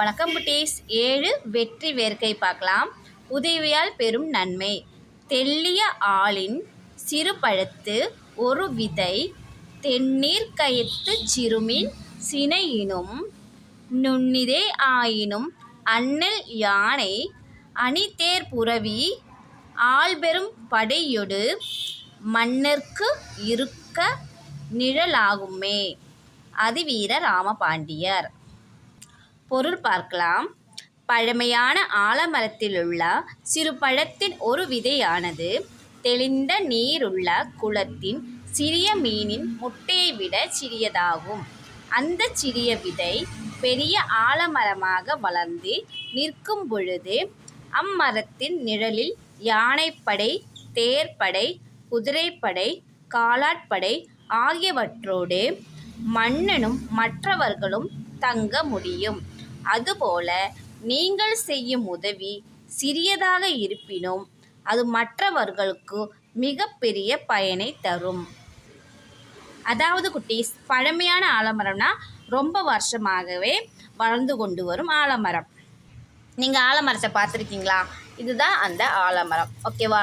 வணக்கம் குட்டீஸ். ஏழு வெற்றி வேர்க்கை பார்க்கலாம். உதவியால் பெரும் நன்மை. தெள்ளிய ஆளின் சிறு பழத்து ஒரு விதை தென்னீர் கயத்து சிறுமின் சினையினும் நுண்ணிதே ஆயினும் அண்ணல் யானை அணிதேர் புரவி ஆள்பெரும் படையொடு மன்னர்க்கு இருக்க நிழலாகுமே. அதிவீர ராமபாண்டியர். பொருள் பார்க்கலாம். பழமையான ஆலமரத்திலுள்ள சிறு பழத்தின் ஒரு விதையானது தெளிந்த நீருள்ள குளத்தின் சிறிய மீனின் முட்டையை விட சிறியதாகும். அந்த சிறிய விதை பெரிய ஆலமரமாக வளர்ந்து நிற்கும் பொழுது அம்மரத்தின் நிழலில் யானைப்படை தேர்ப்படை குதிரைப்படை காலாட்படை ஆகியவற்றோடு மன்னனும் மற்றவர்களும் தங்க முடியும். அதுபோல நீங்கள் செய்யும் உதவி சிறியதாக இருப்பினும் அது மற்றவர்களுக்கு மிகப்பெரிய பயனை தரும். அதாவது குட்டீஸ் பழமையான ஆலமரம்னா ரொம்ப வருஷமாகவே வளர்ந்து கொண்டு வரும் ஆலமரம். நீங்கள் ஆலமரத்தை பார்த்துருக்கீங்களா? இதுதான் அந்த ஆலமரம். ஓகேவா?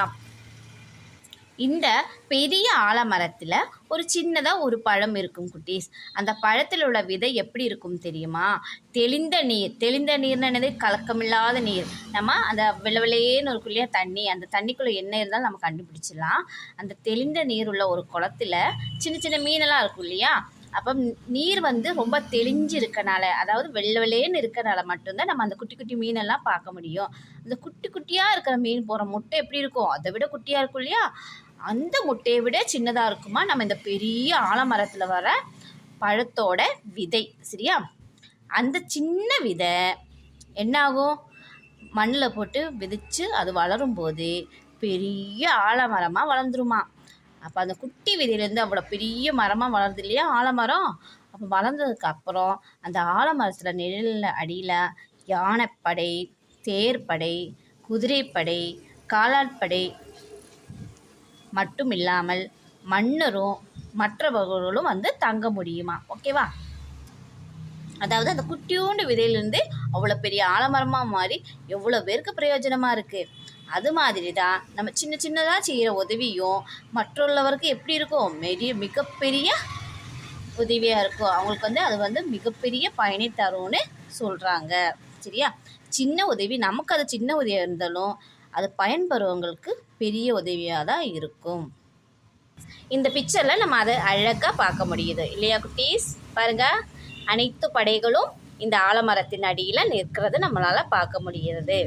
இந்த பெரிய ஆலமரத்தில் ஒரு சின்னதாக ஒரு பழம் இருக்கும் குட்டீஸ். அந்த பழத்தில் உள்ள விதை எப்படி இருக்கும் தெரியுமா? தெளிந்த நீர். தெளிந்த நீர்னு என்னது? கலக்கமில்லாத நீர். நம்ம அந்த வெள்ளை ஒரு இருக்கும் இல்லையா தண்ணி அந்த தண்ணிக்குள்ளே என்ன இருந்தாலும் நம்ம கண்டுபிடிச்சிடலாம். அந்த தெளிந்த நீர் உள்ள ஒரு குளத்துல சின்ன சின்ன மீனெல்லாம் இருக்கும் இல்லையா? அப்போ நீர் வந்து ரொம்ப தெளிஞ்சு இருக்கனால அதாவது வெள்ளை வெள்ளையேன்னு இருக்கனால மட்டும்தான் நம்ம அந்த குட்டி குட்டி மீனெல்லாம் பார்க்க முடியும். அந்த குட்டி குட்டியாக இருக்கிற மீன் போகிற முட்டை எப்படி இருக்கும்? அதை விட குட்டியாக இருக்கும் இல்லையா? அந்த முட்டையை விட சின்னதாக இருக்குமா? நம்ம இந்த பெரிய ஆலமரத்தில் வர பழத்தோட விதை சரியா? அந்த சின்ன விதை என்னாகும்? மண்ணில் போட்டு விதைச்சு அது வளரும்போது பெரிய ஆலமரமாக வளர்ந்துருமா? அப்போ அந்த குட்டி விதையிலேருந்து அவ்வளோ பெரிய மரமாக வளருது இல்லையா ஆலமரம்? அப்போ வளர்ந்ததுக்கு அப்புறம் அந்த ஆலமரத்தில் நிழலில் அடியில் யானைப்படை தேர்ப்படை குதிரைப்படை காலாட்படை மட்டும் இல்லாமல் மன்னரும் மற்றவர்களும் வந்து தங்க முடியுமா? ஓகேவா அதாவது அந்த குட்டியோண்டு விதையிலேருந்து அவ்வளோ பெரிய ஆலமரமாக மாறி எவ்வளோ பேருக்கு பிரயோஜனமாக இருக்குது அது மாதிரி தான் நம்ம சின்ன சின்னதாக செய்கிற உதவியும் மற்றவர்களுக்கு எப்படி இருக்கும் மெரிய மிகப்பெரிய உதவியாக இருக்கும் அவங்களுக்கு வந்து அது வந்து மிகப்பெரிய பயனை தரும்னு சொல்கிறாங்க சரியா? சின்ன உதவி நமக்கு அது சின்ன உதவியாக இருந்தாலும் அது பயன்பெறுவங்களுக்கு பெரிய உதவியாக தான் இருக்கும். இந்த பிக்சரில் நம்ம அதை அழகாக பார்க்க முடியுது. இல்லையா குட்டீஸ்? பாருங்கள் அனைத்து படைகளும் இந்த ஆலமரத்தின் அடியில் நிற்கிறது நம்மளால் பார்க்க முடிகிறது.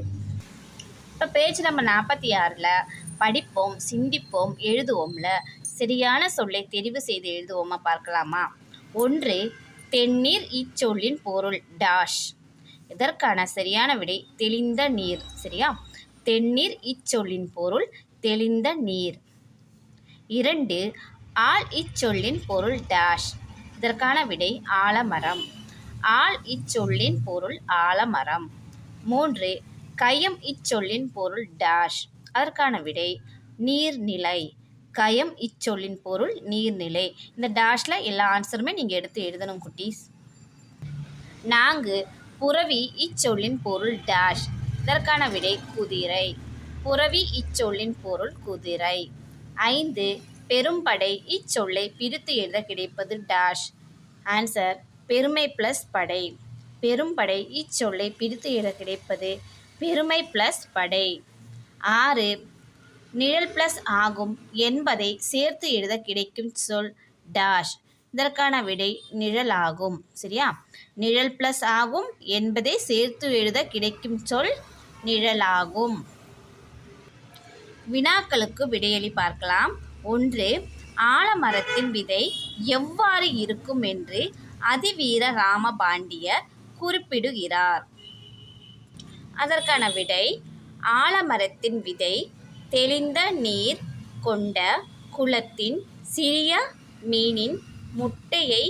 இப்போ பேஜ் நம்ம நாற்பத்தி ஆறில் படிப்போம் சிந்திப்போம் எழுதுவோம்ல. சரியான சொல்லை தெரிவு செய்து எழுதுவோமா பார்க்கலாமா? ஒன்று தென்னீர் இச்சொல்லின் பொருள் டாஷ் இதற்கான சரியான விடை தெளிந்த நீர் சரியா? தென்னீர் இச்சொல்லின் பொருள் தெளிந்த நீர். இரண்டு ஆள் இச்சொல்லின் பொருள் டேஷ் இதற்கான விடை ஆலமரம். ஆள் இச்சொல்லின் பொருள் ஆலமரம். மூன்று கயம் இச்சொல்லின் பொருள் டேஷ் அதற்கான விடை நீர்நிலை. கயம் இச்சொல்லின் பொருள் நீர்நிலை. இந்த டேஷில் எல்லா ஆன்சருமே நீங்கள் எடுத்து எழுதணும் குட்டீஸ். நான்கு புறவி இச்சொல்லின் பொருள் டேஷ் இதற்கான விடை குதிரை. புறவி இச்சொல்லின் பொருள் குதிரை. ஐந்து பெரும்படை இச்சொல்லை பிரித்து எழுத கிடைப்பது டாஷ் ஆன்சர் பெருமை ப்ளஸ் படை. பெரும்படை இச்சொல்லை பிரித்து எழுத கிடைப்பது பெருமை ப்ளஸ் படை. ஆறு நிழல் ப்ளஸ் ஆகும் என்பதை சேர்த்து எழுத கிடைக்கும் சொல் டாஷ் இதற்கான விடை நிழல் ஆகும். சரியா? நிழல் ப்ளஸ் ஆகும் என்பதை சேர்த்து எழுத கிடைக்கும் சொல் நிழலாகும். வினாக்களுக்கு விடையளி பார்க்கலாம். ஒன்று ஆலமரத்தின் விதை எவ்வாறு இருக்கும் என்று அதிவீர ராமபாண்டியர் குறிப்பிடுகிறார். அதற்கான விடை ஆலமரத்தின் விதை தெளிந்த நீர் கொண்ட குளத்தின் சிறிய மீனின் முட்டையை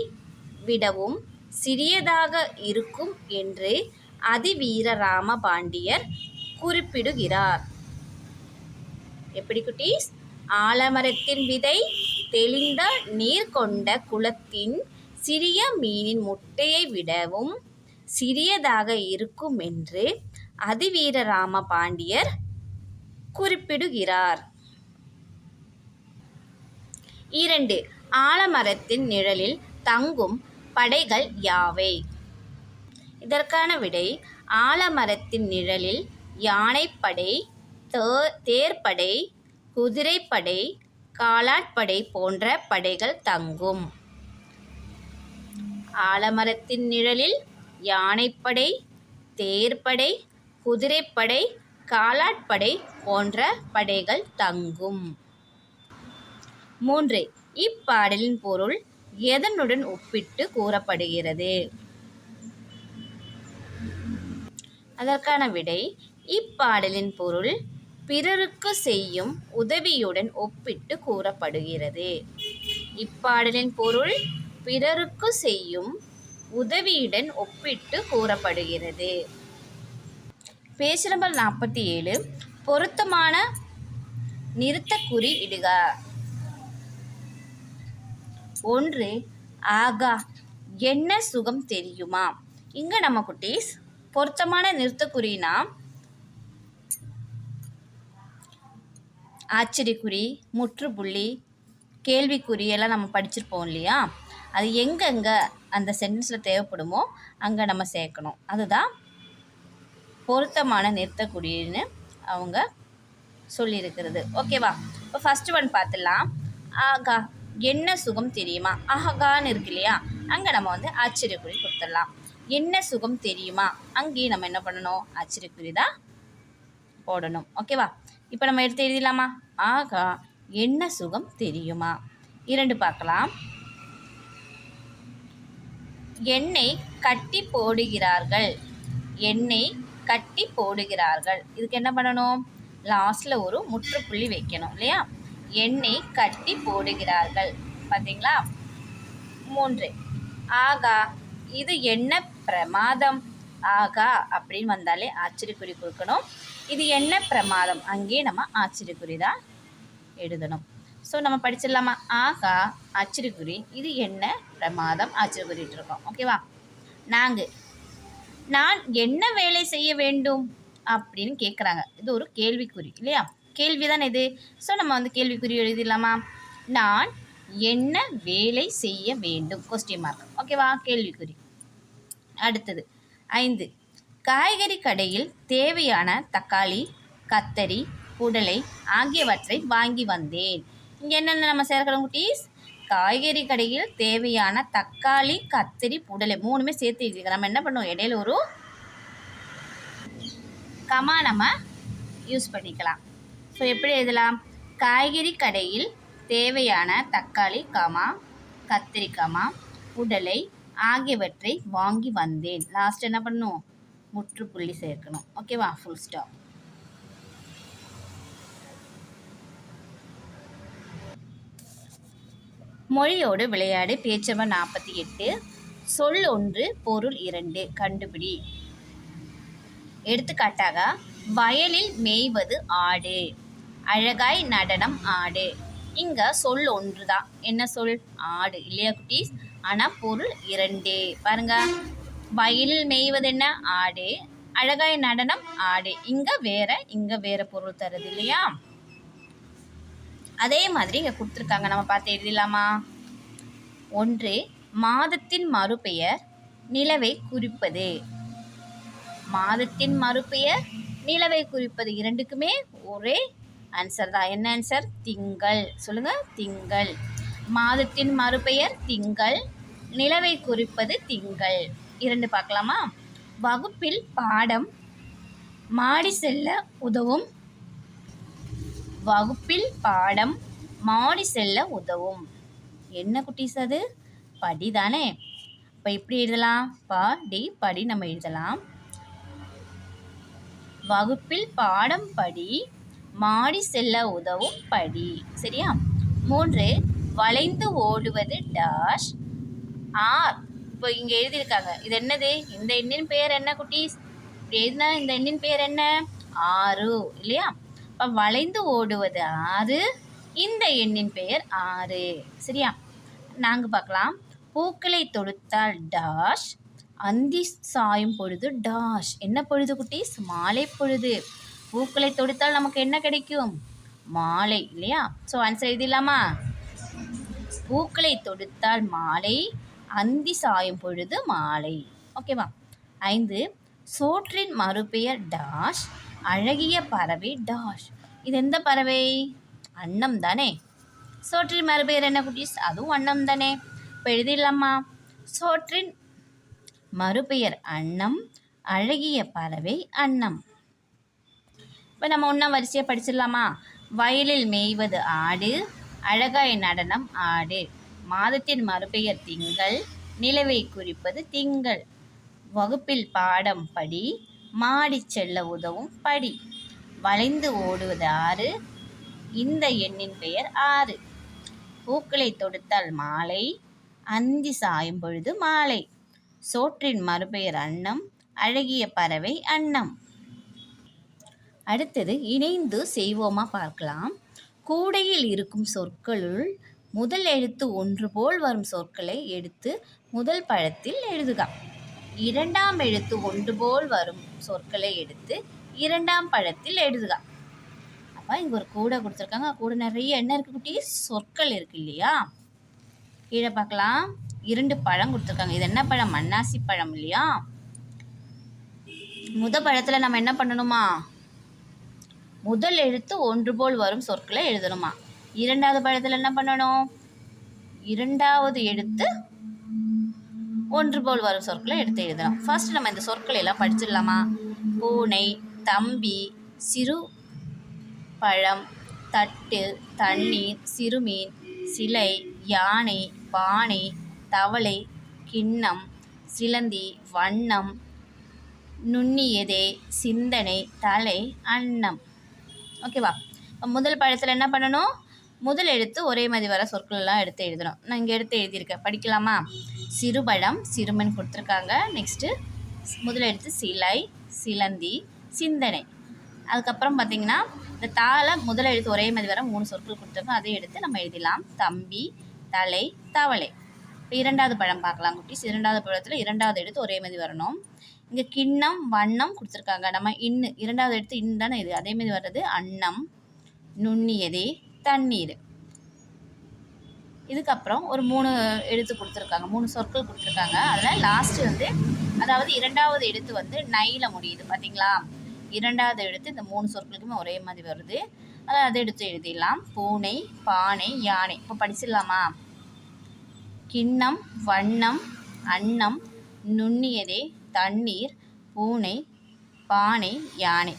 விடவும் சிறியதாக இருக்கும் என்று அதிவீர ராமபாண்டியர் குறிப்பிடுகிறார். எப்படி குட்டீஸ்? ஆலமரத்தின் விதை தெளிந்த நீர் கொண்ட குளத்தின் சிறிய மீனின் முட்டையை விடவும் சிறியதாக இருக்கும் என்று அதிவீரராம பாண்டியர் குறிப்பிடுகிறார். இரண்டு ஆலமரத்தின் நிழலில் தங்கும் படைகள் யாவை? இதற்கான விடை ஆலமரத்தின் நிழலில் யானைப்படை தே- தேர்ப்படை குதிரைப்படை காலாட்படை போன்ற படைகள் தங்கும். ஆலமரத்தின் நிழலில் யானைப்படை தேர்ப்படை குதிரைப்படை காலாட்படை போன்ற படைகள் தங்கும். மூன்று. இப்பாடலின் பொருள் எதனுடன் ஒப்பிட்டு கூறப்படுகிறது? அதற்கான விடை இப்பாடலின் பொருள் பிறருக்கு செய்யும் உதவியுடன் ஒப்பிட்டு கூறப்படுகிறது. இப்பாடலின் பொருள் பிறருக்கு செய்யும் உதவியுடன் ஒப்பிட்டு கூறப்படுகிறது. பேச்சு நம்பர் நாற்பத்தி ஏழு பொருத்தமான நிறுத்தக்குறி இடுக. ஒன்று ஆகா என்ன சுகம் தெரியுமா? இங்கே நம்ம குட்டீஸ் பொருத்தமான நிறுத்தக்குறினா ஆச்சரியக்குறி முற்றுப்புள்ளி கேள்விக்குறி எல்லாம் நம்ம படிச்சிருப்போம் இல்லையா? அது எங்கெங்கே அந்த சென்டென்ஸில் தேவைப்படுமோ அங்கே நம்ம சேர்க்கணும். அதுதான் பொருத்தமான நிறுத்தக்குறின்னு அவங்க சொல்லியிருக்கிறது. ஓகேவா இப்போ ஃபஸ்ட்டு ஒன் பார்த்துலாம் ஆகா என்ன சுகம் தெரியுமா? ஆகான்னு இருக்கு இல்லையா? அங்கே நம்ம வந்து ஆச்சரியக்குறி கொடுத்துடலாம். என்ன சுகம் தெரியுமா? அங்கேயும் நம்ம என்ன பண்ணணும்? ஆச்சரியக்குறி தான் போடணும். ஓகேவா? இப்போ நம்ம எடுத்து எழுதிடலாமா? ஆகா என்ன சுகம் தெரியுமா? இரண்டு பார்க்கலாம். எண்ணெய் கட்டி போடுகிறார்கள். எண்ணெய் கட்டி போடுகிறார்கள். இதுக்கு என்ன பண்ணணும்? லாஸ்ட்டில் ஒரு முற்றுப்புள்ளி வைக்கணும் இல்லையா? எண்ணெய் கட்டி போடுகிறார்கள். பார்த்தீங்களா மூன்று. ஆகா இது என்ன பிரமாதம் ஆகா அப்படின்னு வந்தாலே ஆச்சரியக்குறி கொடுக்கணும். இது என்ன பிரமாதம்? அங்கேயே நம்ம ஆச்சரியக்குறி தான் எழுதணும். ஸோ நம்ம படிச்சிடலாமா? ஆகா ஆச்சரியக்குறி இது என்ன பிரமாதம்? ஆச்சரியக்குறிட்டு இருக்கோம். ஓகேவா நாங்கள் நான் என்ன வேலை செய்ய வேண்டும்? அப்படின்னு கேட்குறாங்க இது ஒரு கேள்விக்குறி இல்லையா? கேள்வி தானே இது? ஸோ நம்ம வந்து கேள்விக்குறி எழுதிடலாமா? நான் என்ன வேலை செய்ய வேண்டும்? கொஸ்டின் மார்க் ஓகேவா கேள்விக்குறி. அடுத்தது. ஐந்து. காய்கறி கடையில் தேவையான தக்காளி கத்தரி புடலை ஆகியவற்றை வாங்கி வந்தேன். இங்கே என்னென்ன நம்ம சேர்க்கணும் குட்டீஸ்? காய்கறி கடையில் தேவையான தக்காளி கத்தரி புடலை மூணுமே சேர்த்து எழுதிக்க நம்ம என்ன பண்ணுவோம்? இடையில ஒரு கமா நம்ம யூஸ் பண்ணிக்கலாம். ஸோ எப்படி எழுதலாம்? காய்கறி கடையில் தேவையான தக்காளி கமா கத்திரிக்காமா உடலை ஆகியவற்றை வாங்கி வந்தேன். லாஸ்ட் என்ன பண்ணும் முற்றுப்புள்ளி சேர்க்கணும். ஓகேவா ஃபுல் ஸ்டாப் மொழியோடு விளையாடு. பேச்சவர் நாற்பத்தி எட்டு. சொல் ஒன்று பொருள் இரண்டு. கண்டுபிடி. எடுத்துக்காட்டாக வயலில் மேய்வது ஆடு. அழகாய் நடனம் ஆடு. இங்க சொல் ஒன்று தான் என்ன சொல்? ஆடு. இல்லையா குட்டீஸ்? ஆனால் பொருள் இரண்டு. பாருங்க. வயலில் மேய்வது என்ன ஆடு. அழகாய் நடனம்? ஆடு. இங்க வேற இங்க வேற பொருள் தருது இல்லையா? அதே மாதிரி இங்க கொடுத்துருக்காங்க. நம்ம பார்த்து எழுதிடலாமா? ஒன்று மாதத்தின் மறுபெயர் நிலவை குறிப்பது. மாதத்தின் மறுபெயர் நிலவை குறிப்பது இரண்டுக்குமே ஒரே ஆன்சர் தான். என்ன ஆன்சர் திங்கள். சொல்லுங்க திங்கள். மாதத்தின் மறுபெயர் திங்கள் நிலவை குறிப்பது திங்கள். இரண்டு பார்க்கலாமா? வகுப்பில் பாடம் மாடி செல்ல உதவும். வகுப்பில் பாடம் மாடி செல்ல உதவும். என்ன குட்டீஸ் அது? படி தானே இப்போ எப்படி எழுதலாம்? படி படி நம்ம எழுதலாம். வகுப்பில் பாடம் படி மாடி செல்ல உதவும் படி. சரியா? மூன்று வளைந்து ஓடுவது டாஷ் ஆர் இப்போ இங்கே எழுதியிருக்காங்க. இது என்னது? இந்த எண்ணின் பெயர் என்ன குட்டீஸ்? இப்படி எழுதினா இந்த எண்ணின் பெயர் என்ன? ஆறு இல்லையா? இப்போ வளைந்து ஓடுவது ஆறு இந்த எண்ணின் பெயர் ஆறு சரியா? நாங்கள் பார்க்கலாம். பூக்களை தொடுத்தால் டாஷ் அந்தி சாயும் பொழுது டாஷ் என்ன பொழுது குட்டீஸ்? மாலை பொழுது. பூக்களை தொடுத்தால் நமக்கு என்ன கிடைக்கும்? மாலை இல்லையா? ஸோ ஆன்சர் எழுதிடலாமா? பூக்களை தொடுத்தால் மாலை அந்தி சாயும் பொழுது மாலை. ஓகேவா ஐந்து சோற்றின் மறுபெயர் டாஷ் அழகிய பறவை டாஷ். இது எந்த பறவை? அன்னம் தானே. சோற்றின் மறுபெயர் என்ன குட்டீஸ் அதுவும் அன்னம் தானே. இப்போ எழுதிடலாமா? சோற்றின் மறுபெயர் அன்னம் அழகிய பறவை அன்னம். இப்போ நம்ம ஒன்றா வரிசையாக படிச்சிடலாமா? வயலில் மேய்வது ஆடு அழகாய் நடனம் ஆடு. மாதத்தின் மறுபெயர் திங்கள் நிலவை குறிப்பது திங்கள். வகுப்பில் பாடம் படி மாடிச் செல்ல உதவும் படி. வளைந்து ஓடுவது ஆறு இந்த எண்ணின் பெயர் ஆறு. பூக்களை தொடுத்தால் மாலை அந்தி சாயும் பொழுது மாலை. சோற்றின் மறுபெயர் அன்னம் அழகிய பறவை அன்னம். அடுத்தது இணைந்து செய்வோமா பார்க்கலாம். கூடையில் இருக்கும் சொற்களுள் முதல் எழுத்து ஒன்று போல் வரும் சொற்களை எடுத்து முதல் பழத்தில் எழுதுக. இரண்டாம் எழுத்து ஒன்று போல் வரும் சொற்களை எடுத்து இரண்டாம் பழத்தில் எழுதுக. அப்போ இங்கே ஒரு கூடை கொடுத்துருக்காங்க. கூட நிறைய என்ன இருக்கு குட்டி. சொற்கள் இருக்கு இல்லையா? கீழே பார்க்கலாம். இரண்டு பழம் கொடுத்துருக்காங்க. இது என்ன பழம்? மன்னாசி பழம் இல்லையா? முத பழத்தில் நம்ம என்ன பண்ணணுமா? முதல் எழுத்து ஒன்று போல் வரும் சொற்களை எழுதணுமா? இரண்டாவது பழத்தில் என்ன பண்ணணும்? இரண்டாவது எழுத்து ஒன்று போல் வரும் சொற்களை எடுத்து எழுதணும். ஃபர்ஸ்ட் நம்ம இந்த சொற்களை எல்லாம் படிச்சிடலாமா? பூனை தம்பி சிறு பழம் தட்டு தண்ணீர் சிறுமீன் சிலை யானை பானை தவளை கிண்ணம் சிலந்தி வண்ணம் நுண்ணியதே சிந்தனை தலை அன்னம். ஓகேவா இப்போ முதல் பழத்தில் என்ன பண்ணணும்? முதல் எழுத்து ஒரே மாதிரி வர சொற்களெல்லாம் எடுத்து எழுதணும். நான் இங்கே எடுத்து எழுதியிருக்கேன். படிக்கலாமா? சிறுபழம் சிறுமன் கொடுத்துருக்காங்க. நெக்ஸ்ட்டு முதல் எழுத்து சிலை சிலந்தி சிந்தனை. அதுக்கப்புறம் பார்த்தீங்கன்னா இந்த தாளை முதல் எழுத்து ஒரே மாதிரி வர மூணு சொற்கள் கொடுத்துருக்கோம். அதை எடுத்து நம்ம எழுதிடலாம் தம்பி தலை தவளை. இப்போ இரண்டாவது பழம் பார்க்கலாம் குட்டீஸ். இரண்டாவது பழத்தில் இரண்டாவது எழுத்து ஒரே மாதிரி வரணும். இங்கே கிண்ணம் வண்ணம் கொடுத்துருக்காங்க. நம்ம இன்னு இரண்டாவது எடுத்து இன் தானே இது? அதே மாதிரி வர்றது அன்னம் நுண்ணியதே தண்ணீர். இதுக்கப்புறம் ஒரு மூணு எழுத்து கொடுத்துருக்காங்க. மூணு சொற்கள் கொடுத்துருக்காங்க. அதில் லாஸ்ட்டு வந்து அதாவது இரண்டாவது எழுத்து வந்து நைல முடியுது. பார்த்தீங்களா இரண்டாவது எழுத்து இந்த மூணு சொற்களுக்குமே ஒரே மாதிரி வருது. அதை அதை எடுத்து எழுதிடலாம். பூனை பானை யானை. இப்போ படிச்சிடலாமா? கிண்ணம் வண்ணம் அன்னம் நுண்ணியதே தண்ணீர் பூனை பானை யானை.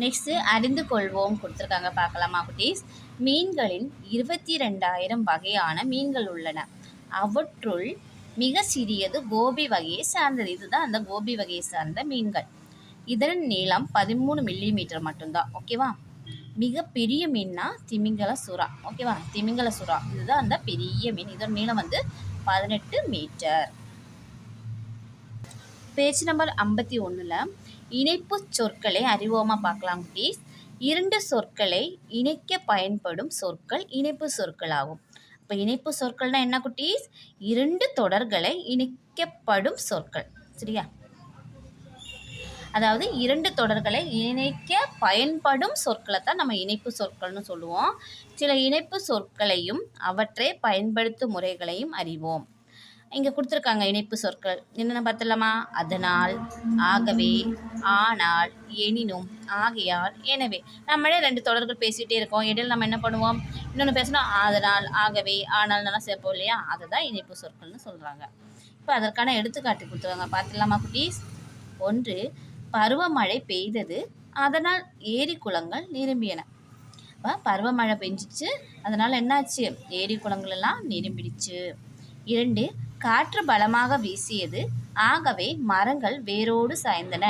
நெக்ஸ்ட்டு அறிந்து கொள்வோம் கொடுத்துருக்காங்க பார்க்கலாமா குட்டீஸ்? மீன்களின் இருபத்தி ரெண்டாயிரம் வகையான மீன்கள் உள்ளன. அவற்றுள் மிக சிறியது கோபி வகையை சார்ந்தது. இதுதான் அந்த கோபி வகையை சார்ந்த மீன்கள். இதன் நீளம் பதிமூணு மில்லிமீட்டர் மட்டும்தான். ஓகேவா மிக பெரிய மீன்னா திமிங்கல சுறா ஓகேவா திமிங்கல சுறா இதுதான் அந்த பெரிய மீன். இதோட நீளம் வந்து பதினெட்டு மீட்டர். பேஜ் நம்பர் ஐம்பத்தி ஒன்றில் இணைப்பு சொற்களை அறிவோமா பார்க்கலாம் ப்ளீஸ் இரண்டு சொற்களை இணைக்க பயன்படும் சொற்கள் இணைப்பு சொற்களாகும். இப்போ இணைப்பு சொற்கள்னால் என்ன குட்டீஸ்? இரண்டு தொடர்களை இணைக்கப்படும் சொற்கள். சரியா? அதாவது இரண்டு தொடர்களை இணைக்க பயன்படும் சொற்களை தான் நம்ம இணைப்பு சொற்கள்னு சொல்லுவோம். சில இணைப்பு சொற்களையும் அவற்றை பயன்படுத்தும் முறைகளையும் அறிவோம். இங்கே கொடுத்துருக்காங்க இணைப்பு சொற்கள். என்னென்ன பார்த்துலாமா அதனால் ஆகவே ஆனால் எனினும் ஆகையால் எனவே. நம்மளே ரெண்டு தொடர்கள் பேசிகிட்டே இருக்கோம். இடையில் நம்ம என்ன பண்ணுவோம்? இன்னொன்று பேசணும். அதனால் ஆகவே ஆனால்னெல்லாம் சேர்ப்போம் இல்லையா? அதை தான் இணைப்பு சொற்கள்னு சொல்கிறாங்க இப்போ அதற்கான எடுத்துக்காட்டு கொடுத்துருவாங்க பார்த்துலாமா குட்டீஸ்? ஒன்று பருவமழை பெய்தது. அதனால் ஏரி குளங்கள் நிரம்பியன. இப்போ பருவமழை பெஞ்சிச்சு. அதனால் என்னாச்சு? ஏரி குளங்கள் எல்லாம் நிரம்பிடுச்சு. இரண்டு காற்று பலமாக வீசியது. ஆகவே மரங்கள் வேரோடு சாய்ந்தன.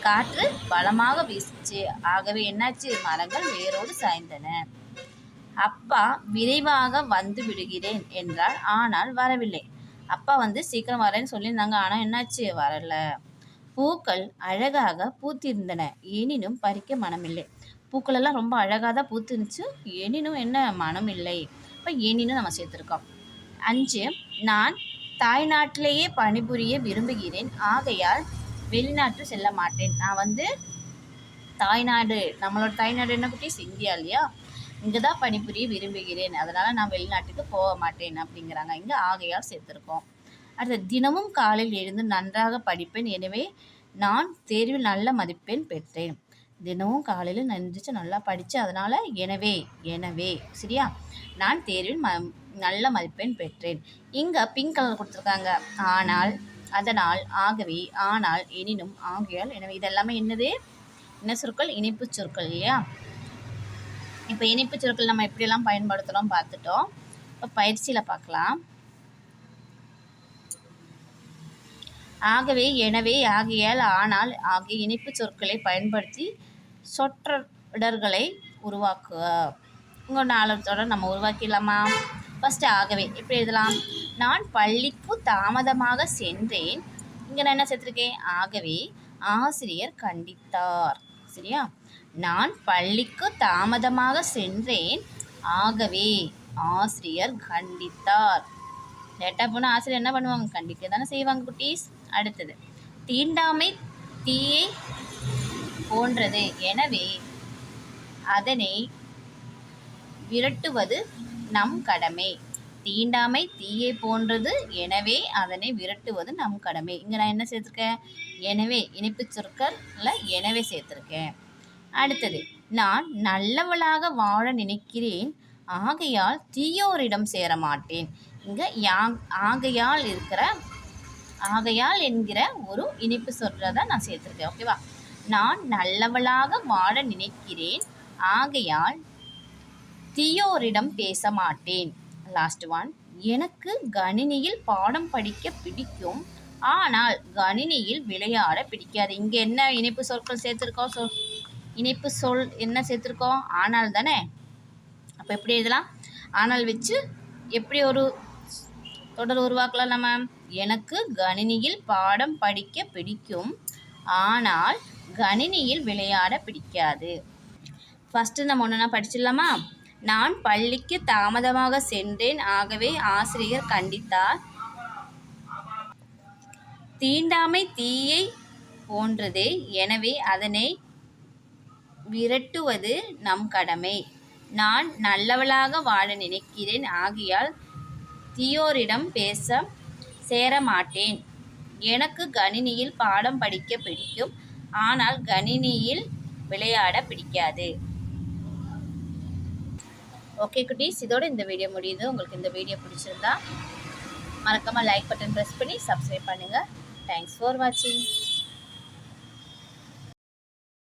காற்று பலமாக வீசிச்சு. ஆகவே என்னாச்சு? மரங்கள் வேரோடு சாய்ந்தன. அப்பா விரைவாக வந்து விடுகிறேன் என்றார் ஆனால் வரவில்லை. அப்பா வந்து சீக்கிரம் வரேன்னு சொல்லியிருந்தாங்க. ஆனால் என்னாச்சு? வரல. பூக்கள் அழகாக பூத்திருந்தன. எனினும் பறிக்க மனமில்லை. பூக்களெல்லாம் ரொம்ப அழகாக தான் பூத்துருந்துச்சு. எனினும் என்ன மனம் இல்லை இப்போ எனினும் நம்ம சேர்த்துருக்கோம். அஞ்சு நான் தாய்நாட்டிலேயே பணிபுரிய விரும்புகிறேன். ஆகையால் வெளிநாட்டு செல்ல மாட்டேன். நான் வந்து தாய்நாடு நம்மளோட தாய்நாடு என்ன குட்டீஸ்? இந்தியா இல்லையா? இங்கே தான் பணிபுரிய விரும்புகிறேன். அதனால் நான் வெளிநாட்டுக்கு போக மாட்டேன் அப்படிங்கிறாங்க. இங்கே ஆகையால் சேர்த்துருக்கோம். அடுத்து தினமும் காலையில் எழுந்து நன்றாக படிப்பேன். எனவே நான் தேர்வில் நல்ல மதிப்பெண் பெற்றேன். தினமும் காலையில் நெஞ்சிச்சு நல்லா படித்து அதனால் எனவே எனவே சரியா? நான் தேர்வில் ம நல்ல மதிப்பெண் பெற்றேன். இங்கே பிங்க் கலர் கொடுத்துருக்காங்க. ஆனால் அதனால் ஆகவே ஆனால் எனினும் ஆகையால் எனவே இதெல்லாமே என்னது? என்ன சொற்கள்? இணைப்பு சொற்கள் இல்லையா? இப்போ இணைப்பு சொற்கள் நம்ம எப்படியெல்லாம் பயன்படுத்துகிறோம் பார்த்துட்டோம். இப்போ பயிற்சியில் பார்க்கலாம். ஆகவே எனவே ஆகையால் ஆனால் ஆகிய இனிப்பு சொற்களை பயன்படுத்தி சொற்றொடர்களை உருவாக்குக உங்கள் நாலு தொடர் நம்ம உருவாக்கிடலாமா? ஃபஸ்ட்டு ஆகவே எப்படி எழுதலாம்? நான் பள்ளிக்கு தாமதமாக சென்றேன். இங்கே நான் என்ன சேர்த்துருக்கேன்? ஆகவே ஆசிரியர் கண்டித்தார். சரியா? நான் பள்ளிக்கு தாமதமாக சென்றேன். ஆகவே ஆசிரியர் கண்டித்தார். லேட்டாக போனால் ஆசிரியர் என்ன பண்ணுவாங்க? கண்டிக்க தானே செய்வாங்க குட்டீஸ். அடுத்தது. தீண்டாமை தீயை போன்றது. எனவே அதனை விரட்டுவது நம் கடமை. தீண்டாமை தீயை போன்றது. எனவே அதனை விரட்டுவது நம் கடமை. இங்கே நான் என்ன சேர்த்துருக்கேன்? எனவே இனிப்பு சொற்களில் எனவே சேர்த்துருக்கேன். அடுத்தது நான் நல்லவளாக வாழ நினைக்கிறேன். ஆகையால் தீயோரிடம் சேர மாட்டேன் இங்கே யா ஆகையால் இருக்கிற ஆகையால் என்கிற ஒரு இனிப்பு தான் நான் சேர்த்துருக்கேன் ஓகேவா நான் நல்லவளாக வாழ நினைக்கிறேன் ஆகையால் தியோரிடம் பேச மாட்டேன். லாஸ்ட் ஒன் எனக்கு கணினியில் பாடம் படிக்க பிடிக்கும் ஆனால் கணினியில் விளையாட பிடிக்காது. இங்கே என்ன இணைப்பு சொற்கள் சேர்த்துருக்கோம்? சொல் இணைப்பு சொல் என்ன சேர்த்துருக்கோம்? ஆனால் தானே? அப்போ எப்படி எழுதலாம்? ஆனால் வச்சு எப்படி ஒரு தொடர் உருவாக்கலாம் நம்ம. எனக்கு கணினியில் பாடம் படிக்க பிடிக்கும். ஆனால் கணினியில் விளையாட பிடிக்காது. ஃபஸ்ட்டு நம்ம ஒன்றுனா படிச்சிடலாமா? நான் பள்ளிக்கு தாமதமாக சென்றேன். ஆகவே ஆசிரியர் கண்டித்தார். தீண்டாமை தீயை போன்றதே. எனவே அதனை விரட்டுவது நம் கடமை. நான் நல்லவளாக வாழ நினைக்கிறேன். ஆகையால் தியோரிடம் பேச சேர மாட்டேன் எனக்கு கணினியில் பாடம் படிக்க பிடிக்கும். ஆனால் கணினியில் விளையாட பிடிக்காது. ஓகே குட்டீஸ் இதோட இந்த வீடியோ முடியுது. உங்களுக்கு இந்த வீடியோ பிடிச்சிருந்தா மறக்காமல் லைக் பட்டன் ப்ரெஸ் பண்ணி சப்ஸ்கிரைப் பண்ணுங்கள் தேங்க்ஸ் ஃபார் வாட்சிங்